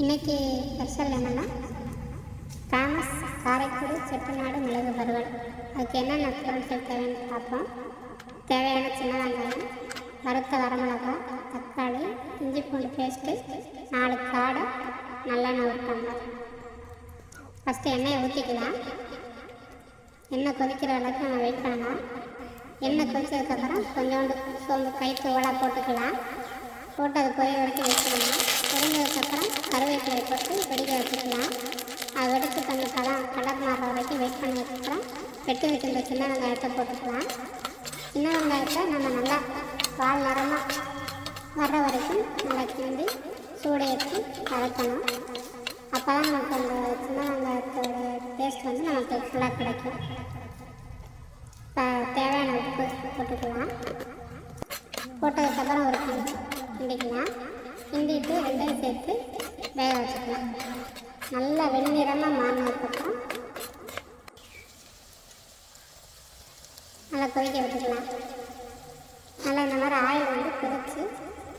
இன்னைக்கு ஸ்பெஷல் என்னென்னா ஃபேமஸ் காரைக்குடி செட்டிநாடு மிளகு வறுவல். அதுக்கு என்னென்ன பொருட்கள் தேவைன்னு பார்ப்போம். தேவையான சின்ன வெங்காயம் வறுத்த வரமிளகா தக்காளி இஞ்சி பூண்டு பேஸ்ட்டு நாலு காடை நல்லெண்ணெய் ஒரு டம்ளர் ஃபஸ்ட்டு எண்ணெயை ஊற்றிக்கலாம் எண்ணெய் கொதிக்கிற அளவுக்கு நம்ம வெயிட் பண்ணலாம் எண்ணெய் கொதிச்சதுக்கப்புறம் கொஞ்சோண்டு சோம்பு கை தூவலாக போட்டுக்கலாம். போட்டு அது கொதி வரைக்கும் வச்சுக்கலாம் பொரிஞ்சதுக்கப்புறம் கருவேப்பிலை போட்டு வெடிக்க வச்சுக்கலாம் அது வெடித்து கொஞ்சம் கலர் கலர் மாறுற வரைக்கும் வெயிட் பண்ணதுக்கப்புறம் வெட்டி வைக்கிற சின்ன வெங்காயத்தை போட்டுக்கலாம். சின்ன வெங்காயத்தை நம்ம நல்லா பால் நிறமாக வர்ற வரைக்கும் நல்லா கிண்டி சூடை ஏற்றி வளர்க்கணும் அப்போ தான் நமக்கு அந்த சின்ன வெங்காயத்தோட டேஸ்ட் வந்து நமக்கு ஃபுல்லாக கிடைக்கும். இப்போ தேவையான உப்பு போட்டுக்கலாம். போட்டதுக்கப்புறம் ஒரு கிண்டிக்கலாம் கிண்டிட்டு ரெண்டையும் சேர்த்து வேக வச்சுக்கலாம். நல்லா வெண்ணிறமாக மாறினதுக்கப்புறம் நல்லா கொதிக்க வச்சுக்கலாம் நல்லா இந்த மாதிரி ஆயில் வந்து கொதிச்சு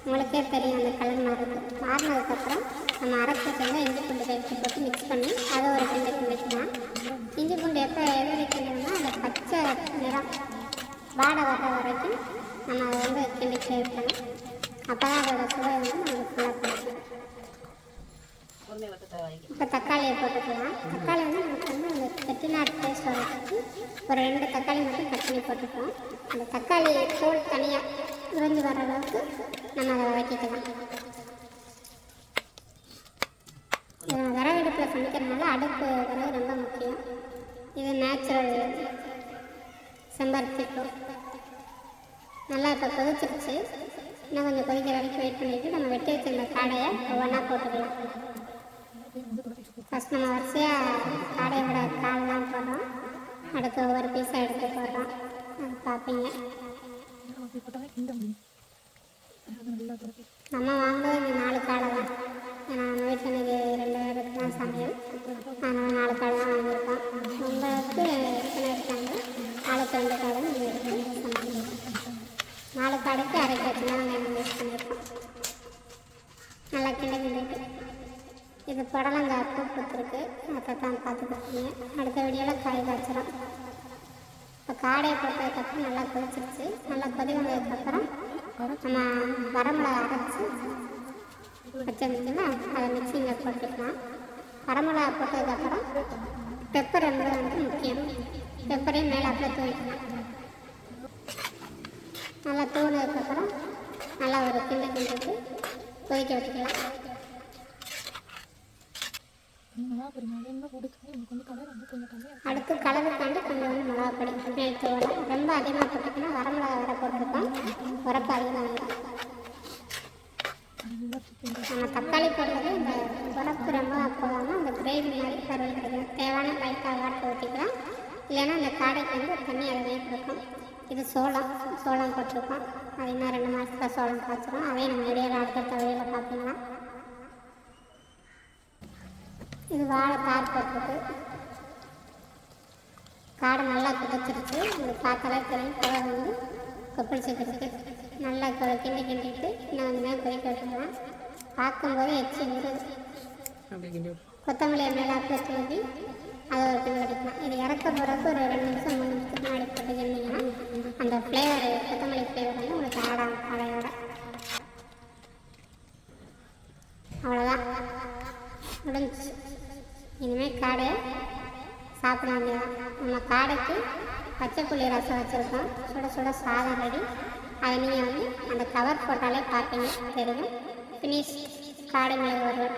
உங்களுக்கே தெரியும் அந்த கலர் மாறுது மாறினதுக்கப்புறம் நம்ம அரைச்சி வச்சுருந்தா இஞ்சி பூண்டு சேர்த்து போட்டு மிக்ஸ் பண்ணி அதை ஒரு கிண்டி கிண்டிக்கலாம் இஞ்சி பூண்டு எப்போ எது வைக்கணும்னா அந்த பச்சை நிறம் வாடை வர வரைக்கும் நம்ம அதை வந்து கிண்டிக்கிட்டே இருக்கணும் அப்போ அதோட சுவை வந்து நமக்கு ஃபுல்லாக பிடிக்கும். இப்போ தக்காளியை போட்டுக்கலாம் தக்காளி வந்து நமக்கு வந்து அந்த செட்டிநாடு டேஸ்ட் வரதுக்கு ஒரு ரெண்டு தக்காளி மட்டும் கட் பண்ணி போட்டுக்கலாம் அந்த தக்காளி தோல் தனியாக உறைஞ்சி வர அளவுக்கு நம்ம அதை வதக்கிக்கலாம். இது சமைக்கிறதுனால அடுப்பு விறகு ரொம்ப முக்கியம். இது நேச்சுரல் செம்பருத்தி பூ நல்லா இப்போ கொதிச்சிருச்சு. இன்னும் கொஞ்சம் கொதிக்கிற வரைக்கும் வெயிட் பண்ணிவிட்டு நம்ம வெட்டி வச்சிருந்த காடையை ஒவ்வொன்றா போட்டுக்கலாம். ஃபஸ்ட் நம்ம வரிசையாக காடையோட காலெலாம் போடுறோம். அடுத்து ஒவ்வொரு பீஸாக எடுத்து போடுறோம். பார்ப்பீங்க. நம்ம வாங்குறது இந்த நாலு காடை தான். ஏன்னா நம்ம வீட்டில் இன்னைக்கு ரெண்டு பேருக்கு தான் சமையல் அதனால் நாலு காடை தான் வாங்கியிருக்கோம் உங்களுக்கு எத்தனை இருக்காங்க நாலுக்கு ரெண்டு காடை நீங்கள் எடுத்து சமையல் நாலு காடைக்கு அரை கிலோ சின்ன வெங்காயம் யூஸ் பண்ணியிருக்கோம் நல்லா கிண்ட கிண்டிட்டு இது புடலங்காய் பூ கொடுத்துருக்கு அதை தான் பார்த்துக்கிட்டீங்க. அடுத்த வீடியோவில் காய் காய்ச்சிடும் இப்போ காடையை போட்டதுக்கப்புறம் நல்லா கொதிச்சிருச்சு. நல்லா கொதி வந்ததுக்கப்புறம் நம்ம வரமிளகா அரைச்சி வச்சிருந்துச்சுன்னா அதை மிக்சியில் போட்டுக்கலாம் வரமிளகா போட்டதுக்கப்புறம் பெப்பர் என்பது வந்து முக்கியம். பெப்பரையும் மேலே அப்படியே தூவிக்கலாம். நல்லா தூவினதுக்கப்புறம் நல்லா ஒரு கிண்டு கிண்டுக்கு கொதிக்க வச்சுக்கலாம். அடுத்து கலருக்காண்டு கொஞ்சம் வந்து மிளகா பொடி மேல் தூவலாம் ரொம்ப அதிகமாக போட்டுக்கணும் வரமிளகா வர போட்டிருக்கோம் உரப்பு அதிகமாக நம்ம தக்காளி போடுறது இந்த உரப்பு ரொம்ப போடாமல் அந்த கிரேவி மாதிரி கருவில் கிடைக்கும். தேவையான லைட்டாக வாட்டர் ஊற்றிக்கலாம் இல்லைன்னா இந்த காடைக்கு வந்து ஒரு தண்ணி அதிலே கொடுக்கும் இது சோளம் சோளம் போட்டிருக்கோம் அது இன்னும் ரெண்டு மாதத்தில் சோளம் காய்ச்சிரும். அதையும் நம்ம இடையில அடுத்த வழியில் பார்த்தீங்கன்னா இது வாழை தார் போட்டிருக்கு காடை நல்லா கொதிச்சிருச்சு உங்களுக்கு பார்த்தாலே தெரியும். கலர் வந்து கொப்பளிச்சுக்கிட்டு நல்லா கிண்டி கிண்டிட்டு இன்னும் கொஞ்சம் நேரம் கொதிக்க விட்டுருலாம் பார்க்கும்போது எச்சி வருது கொத்தமல்லி மேலே அப்படியே தூவி அதை ஒரு கிண்டி அடிக்கலாம் இது இறக்க போகிறப்ப ஒரு ரெண்டு நிமிஷம் மூணு நிமிஷத்துக்கு முன்னாடி போட்டு கிண்டிங்கன்னா அந்த ஃப்ளேவர் கொத்தமல்லி ஃப்ளேவர் வந்து உங்களுக்கு ஆடாம் காடையோட அவ்வளோதான் முடிஞ்சிச்சு இனிமேல் காடை சாப்பிட வேண்டியதான் நம்ம காடைக்கு பச்சை புளி ரசம் வச்சுருக்கோம். சுட சுட சாதம் ரெடி. அதை நீங்கள் வந்து அந்த கவர் போட்டாலே பார்ப்பீங்க. தெரியும். ஃபினிஷ் காடை மிளகு ஒருவர்